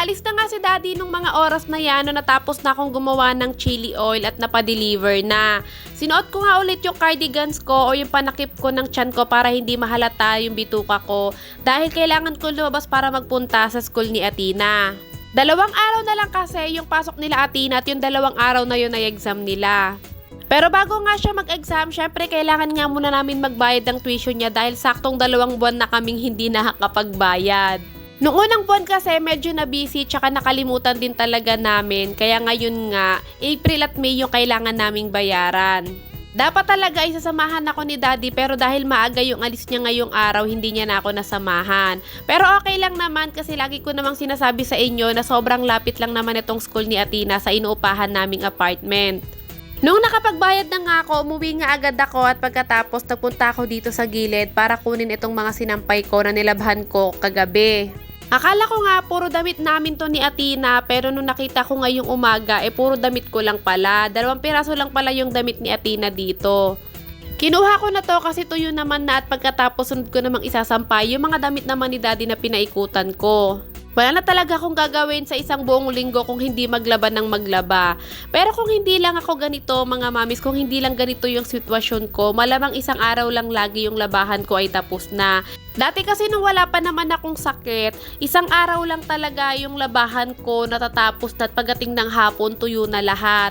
Nakaalis na nga si daddy nung mga oras na yan no natapos na akong gumawa ng chili oil at napadeliver na. Sinuot ko nga ulit yung cardigans ko o yung panakip ko ng tiyan ko para hindi mahalata yung bituka ko dahil kailangan ko lumabas para magpunta sa school ni Atina. Dalawang araw na lang kasi yung pasok nila Atina at yung dalawang araw na yun ay exam nila. Pero bago nga siya mag-exam, syempre kailangan nga muna namin magbayad ng tuition niya dahil saktong dalawang buwan na kaming hindi nakakapagbayad. Noong unang buwan kasi medyo na busy tsaka nakalimutan din talaga namin kaya ngayon nga April at May yung kailangan naming bayaran. Dapat talaga isasamahan ako ni daddy pero dahil maaga yung alis niya ngayong araw hindi niya na ako nasamahan. Pero okay lang naman kasi lagi ko namang sinasabi sa inyo na sobrang lapit lang naman itong school ni Atina sa inuupahan naming apartment. Nung nakapagbayad na nga ako, umuwi nga agad ako at pagkatapos nagpunta ako dito sa gilid para kunin itong mga sinampay ko na nilabhan ko kagabi. Akala ko nga puro damit namin to ni Atina pero nung nakita ko ngayong umaga eh puro damit ko lang pala. Dalawang piraso lang pala yung damit ni Atina dito. Kinuha ko na to kasi tuyo naman na at pagkatapos sunod ko namang isasampay yung mga damit naman ni daddy na pinaikutan ko. Wala na talaga akong gagawin sa isang buong linggo kung hindi maglaba ng maglaba. Pero kung hindi lang ako ganito, mga mamis, kung hindi lang ganito yung sitwasyon ko, malamang isang araw lang lagi yung labahan ko ay tapos na. Dati kasi nung wala pa naman akong sakit, isang araw lang talaga yung labahan ko natatapos na at pagdating ng hapon tuyo na lahat.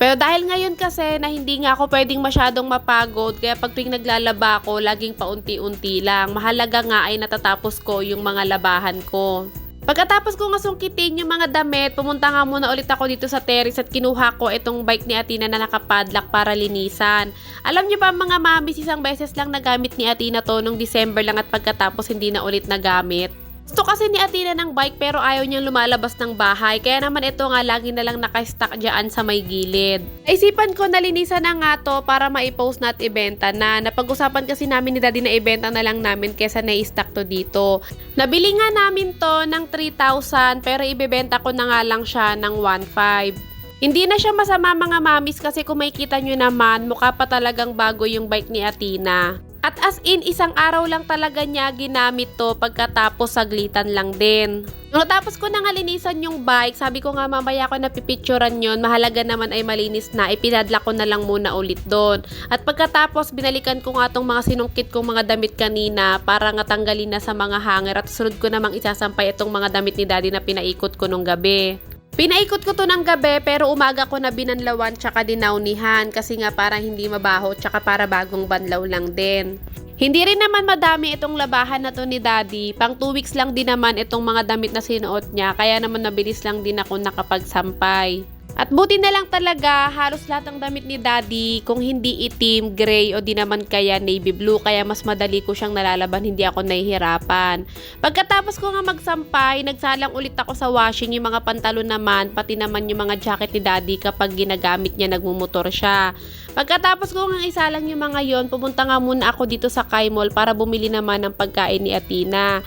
Pero dahil ngayon kasi na hindi nga ako pwedeng masyadong mapagod, kaya pag tuwing naglalaba ako, laging paunti-unti lang. Mahalaga nga ay natatapos ko yung mga labahan ko. Pagkatapos ko nga sungkitin yung mga damit, pumunta nga muna ulit ako dito sa terrace at kinuha ko itong bike ni Atina na nakapadlock para linisan. Alam niyo ba mga mamis, isang beses lang nagamit ni Atina to nung December lang at pagkatapos hindi na ulit nagamit. Gusto kasi ni Atina ng bike pero ayaw niyang lumalabas ng bahay. Kaya naman ito nga lagi na lang nakastock dyan sa may gilid. Naisipan ko nalinisan na nga to para maipost na at ibenta na. Napag-usapan kasi namin ni Daddy na ibenta na lang namin kesa na-stock to dito. Nabili nga namin to ng 3,000 pero ibebenta ko na nga lang siya ng 1,500. Hindi na siya masama mga mamis kasi kung makikita nyo naman, mukha pa talagang bago yung bike ni Atina. At as in, isang araw lang talaga niya ginamit to pagkatapos saglitan lang din. Nung natapos ko na nga linisan yung bike, sabi ko nga mamaya ko napipicturan yon mahalaga naman ay malinis na, ipinadla ko na lang muna ulit doon. At pagkatapos, binalikan ko nga tong mga sinungkit kong mga damit kanina para nga tanggalin na sa mga hanger at sunod ko namang isasampay itong mga damit ni daddy na pinaikot ko nung gabi. Pinaikot ko to ng gabi pero umaga ko na binanlawan tsaka dinaunihan kasi nga parang hindi mabaho tsaka para bagong banlaw lang din. Hindi rin naman madami itong labahan na to ni Daddy. Pang 2 weeks lang din naman itong mga damit na sinuot niya kaya naman nabilis lang din ako nakapagsampay. At buti na lang talaga, halos lahat ng damit ni Daddy, kung hindi itim, gray o di naman kaya navy blue, kaya mas madali ko siyang nalalaban, hindi ako nahihirapan. Pagkatapos ko nga magsampay, nagsalang ulit ako sa washing yung mga pantalon naman, pati naman yung mga jacket ni Daddy kapag ginagamit niya nagmumotor siya. Pagkatapos ko nga isalang yung mga yon, pumunta nga muna ako dito sa Kai Mall para bumili naman ng pagkain ni Atina.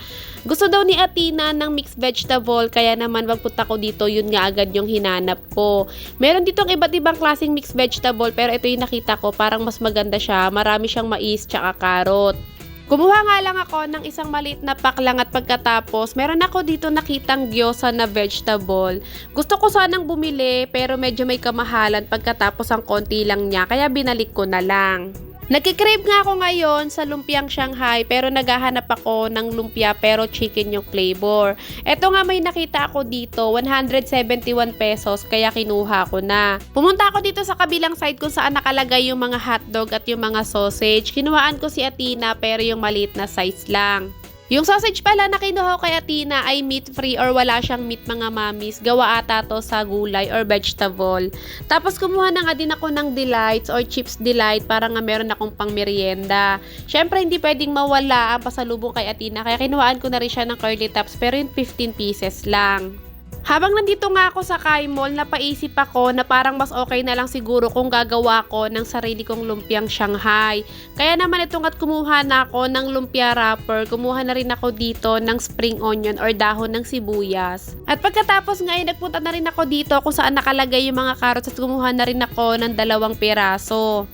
Gusto daw ni Atina ng mixed vegetable, kaya naman pagpunta ko dito, yun nga agad yung hinanap ko. Meron ditong iba't ibang klaseng mixed vegetable, pero ito yung nakita ko, parang mas maganda siya. Marami siyang mais tsaka carrot. Kumuha nga lang ako ng isang maliit na pack lang at pagkatapos, meron ako dito nakitang gyoza na vegetable. Gusto ko sanang bumili pero medyo may kamahalan pagkatapos ang konti lang niya kaya binalik ko na lang. Nagkikrave nga ako ngayon sa lumpiang Shanghai pero naghahanap ako ng lumpia pero chicken yung flavor. Ito nga may nakita ako dito, 171 pesos kaya kinuha ko na. Pumunta ako dito sa kabilang side kung saan nakalagay yung mga hotdog at yung mga sausage. Kinuhaan ko si Atina pero yung maliit na size lang. Yung sausage pala na kinuha ko kay Atina ay meat-free or wala siyang meat mga mamis. Gawa ata to sa gulay or vegetable. Tapos kumuha na nga din ako ng delights or chips delight para nga meron akong pang merienda. Syempre hindi pwedeng mawala ang pasalubong kay Atina kaya kinuhaan ko na rin siya ng curly tops pero yung 15 pieces lang. Habang nandito nga ako sa Kai Mall, napaisip ako na parang mas okay na lang siguro kung gagawa ko ng sarili kong lumpiang Shanghai. Kaya naman itong at kumuha na ako ng lumpia wrapper, kumuha na rin ako dito ng spring onion or dahon ng sibuyas. At pagkatapos ngayon, nagpunta na rin ako dito kung saan nakalagay yung mga carrots at kumuha na rin ako ng dalawang piraso.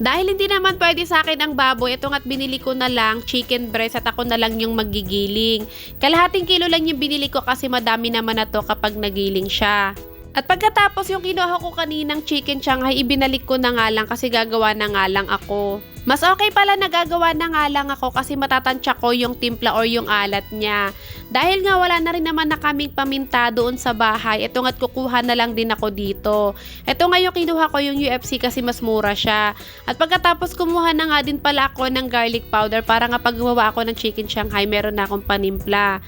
Dahil hindi naman pwede sa akin ang baboy, ito nga't binili ko na lang chicken breast at ako na lang yung magigiling. Kalahating kilo lang yung binili ko kasi madami naman na to kapag nagiling siya. At pagkatapos yung kinuha ko kaninang chicken Shanghai, ibinalik ko na nga lang kasi gagawa na nga lang ako. Mas okay pala na gagawa na nga lang ako kasi matatansya ko yung timpla or yung alat niya. Dahil nga wala na rin naman na kaming paminta doon sa bahay, ito nga't kukuha na lang din ako dito. Ito nga yung kinuha ko yung UFC kasi mas mura siya. At pagkatapos kumuha na nga din pala ako ng garlic powder para nga pag ako ng chicken Shanghai, meron na akong panimpla.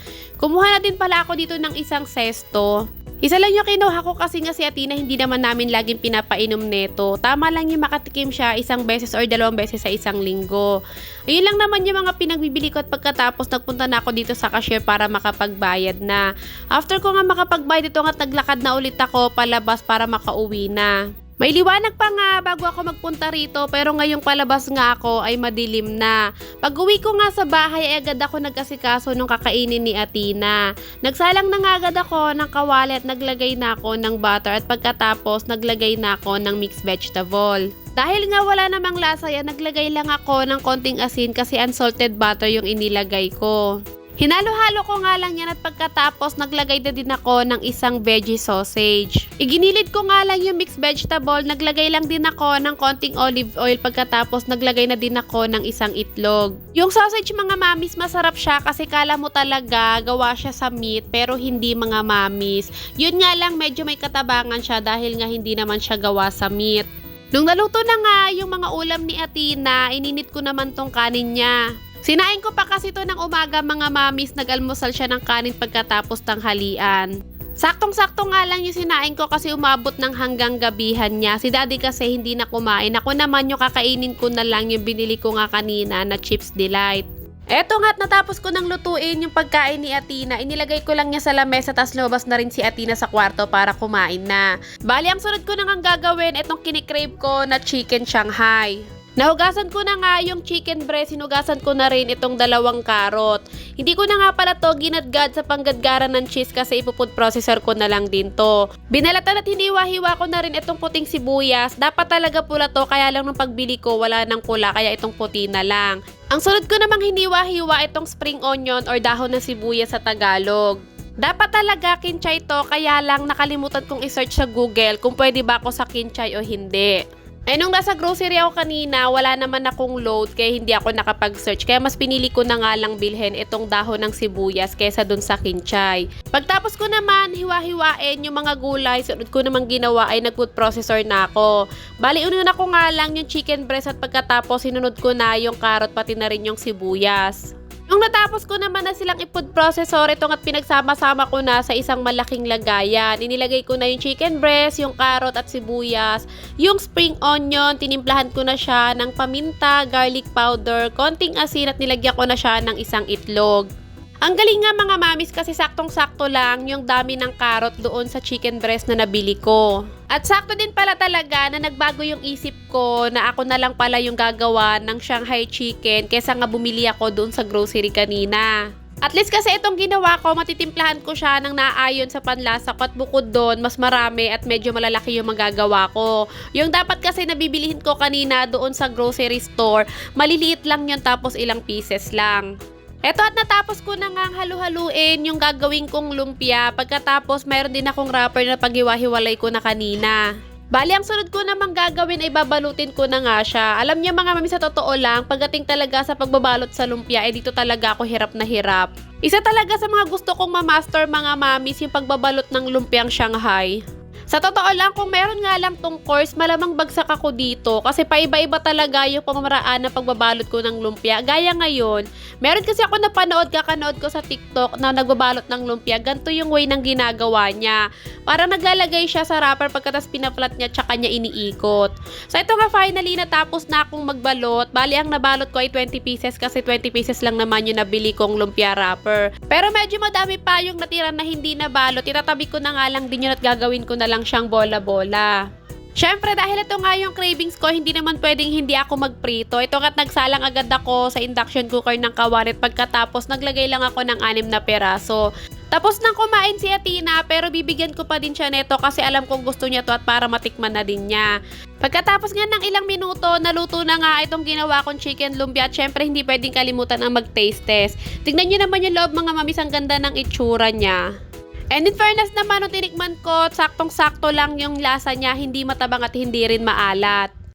Kumuha na din pala ako dito ng isang sesto. Isa lang yung kinuha ko kasi nga si Atina hindi naman namin laging pinapainom neto. Tama lang yung makatikim siya isang beses or dalawang beses sa isang linggo. Ayun lang naman yung mga pinagbibili ko at pagkatapos nagpunta na ako dito sa cashier para makapagbayad na. After ko nga makapagbayad ito nga naglakad na ulit ako palabas para makauwi na. May liwanag pa nga bago ako magpunta rito pero ngayong palabas nga ako ay madilim na. Pag uwi ko nga sa bahay ay agad ako nagkasikaso nung kakainin ni Atina. Nagsalang na nga agad ako ng kawali at naglagay na ako ng butter at pagkatapos naglagay na ako ng mixed vegetable. Dahil nga wala namang lasa yan, naglagay lang ako ng konting asin kasi unsalted butter yung inilagay ko. Hinalo-halo ko nga lang yan at pagkatapos naglagay na din ako ng isang veggie sausage. Iginilid ko nga lang yung mixed vegetable, naglagay lang din ako ng konting olive oil pagkatapos naglagay na din ako ng isang itlog. Yung sausage mga mamis masarap siya kasi kala mo talaga gawa siya sa meat pero hindi mga mamis. Yun nga lang medyo may katabangan siya dahil nga hindi naman siya gawa sa meat. Nung naluto na nga yung mga ulam ni Atina, ininit ko naman tong kanin niya. Sinain ko pa kasi to ng umaga mga mamis, nag-almusal siya ng kanin pagkatapos tanghalian. Saktong-sakto nga lang yung sinain ko kasi umabot ng hanggang gabihan niya. Si daddy kasi hindi na kumain. Ako naman yung kakainin ko na lang yung binili ko nga kanina na Chips Delight. Eto nga't natapos ko nang lutuin yung pagkain ni Atina, inilagay ko lang niya sa lamesa tas lumabas na rin si Atina sa kwarto para kumain na. Bali, ang sunod ko nang ang gagawin, etong kinikrave ko na chicken Shanghai. Nahugasan ko na nga yung chicken breast, hinugasan ko na rin itong dalawang karot. Hindi ko na nga pala to ginadgad sa panggadgaran ng cheese kasi ipufood processor ko na lang din to. Binalatan at hiniwa-hiwa ko na rin itong puting sibuyas. Dapat talaga pula to kaya lang nung pagbili ko wala nang pula kaya itong puti na lang. Ang sunod ko namang hiniwa-hiwa itong spring onion or dahon ng sibuyas sa Tagalog. Dapat talaga kinchay to kaya lang nakalimutan kong isearch sa Google kung pwede ba ako sa kinchay o hindi. Eh nung nasa grocery ako kanina, wala naman akong load kaya hindi ako nakapag-search. Kaya mas pinili ko na nga lang bilhin itong dahon ng sibuyas kaysa dun sa kinchay. Pagtapos ko naman hiwa-hiwain yung mga gulay, sunod ko naman ginawa ay nag-food processor na ako. Bali, ununa ko nga lang yung chicken breast at pagkatapos sinunod ko na yung carrot pati na rin yung sibuyas. Nung natapos ko naman na silang i-food processor, itong at pinagsama-sama ko na sa isang malaking lagayan. Inilagay ko na yung chicken breast, yung carrot at sibuyas, yung spring onion, tinimplahan ko na siya ng paminta, garlic powder, konting asin at nilagyan ko na siya ng isang itlog. Ang galing nga mga mamis kasi saktong-sakto lang yung dami ng carrot doon sa chicken breast na nabili ko. At sakto din pala talaga na nagbago yung isip ko na ako na lang pala yung gagawa ng Shanghai chicken kesa nga bumili ako doon sa grocery kanina. At least kasi itong ginawa ko, matitimplahan ko siya ng naayon sa panlasa ko at bukod doon, mas marami at medyo malalaki yung magagawa ko. Yung dapat kasi nabibilihin ko kanina doon sa grocery store, maliliit lang yun tapos ilang pieces lang. Eto at natapos ko na nga halu-haluin yung gagawin kong lumpia. Pagkatapos mayroon din akong wrapper na paghiwa-hiwalay ko na kanina. Bali, ang sunod ko namang gagawin ay babalutin ko na nga siya. Alam niya mga mami sa totoo lang, pagdating talaga sa pagbabalot sa lumpia, eh dito talaga ako hirap na hirap. Isa talaga sa mga gusto kong ma-master mga mamis yung pagbabalot ng lumpiang Shanghai. Sa totoo lang, kung meron nga lang tong course, malamang bagsak ako dito kasi paiba-iba talaga yung pamamaraan ng pagbabalot ko ng lumpia. Gaya ngayon, meron kasi ako napanood, kakanood ko sa TikTok na nagbabalot ng lumpia. Ganto yung way ng ginagawa niya. Parang naglalagay siya sa wrapper pagkatas pinaplat niya tsaka niya iniikot. So ito nga finally natapos na akong magbalot. Bali ang nabalot ko ay 20 pieces kasi 20 pieces lang naman yung nabili kong lumpia wrapper. Pero medyo madami pa yung natira na hindi nabalot. Itatabi ko na nga lang din yun at gagawin ko na lang siyang bola-bola. Siyempre, dahil ito nga yung cravings ko, hindi naman pwedeng hindi ako magprito. Ito nga't nagsalang agad ako sa induction cooker ng kawarit pagkatapos naglagay lang ako ng anim na peraso. Tapos nang kumain si Atina pero bibigyan ko pa din siya neto kasi alam kong gusto niya to at para matikman na din niya. Pagkatapos nga ng ilang minuto, naluto na nga itong ginawa kong chicken lumpia at syempre hindi pwedeng kalimutan ang mag-taste test. Tignan niyo naman yung loob mga mamis, ang ganda ng itsura niya. And in fairness naman, nung tinikman ko, saktong-sakto lang yung lasa niya, hindi matabang at hindi rin maalat.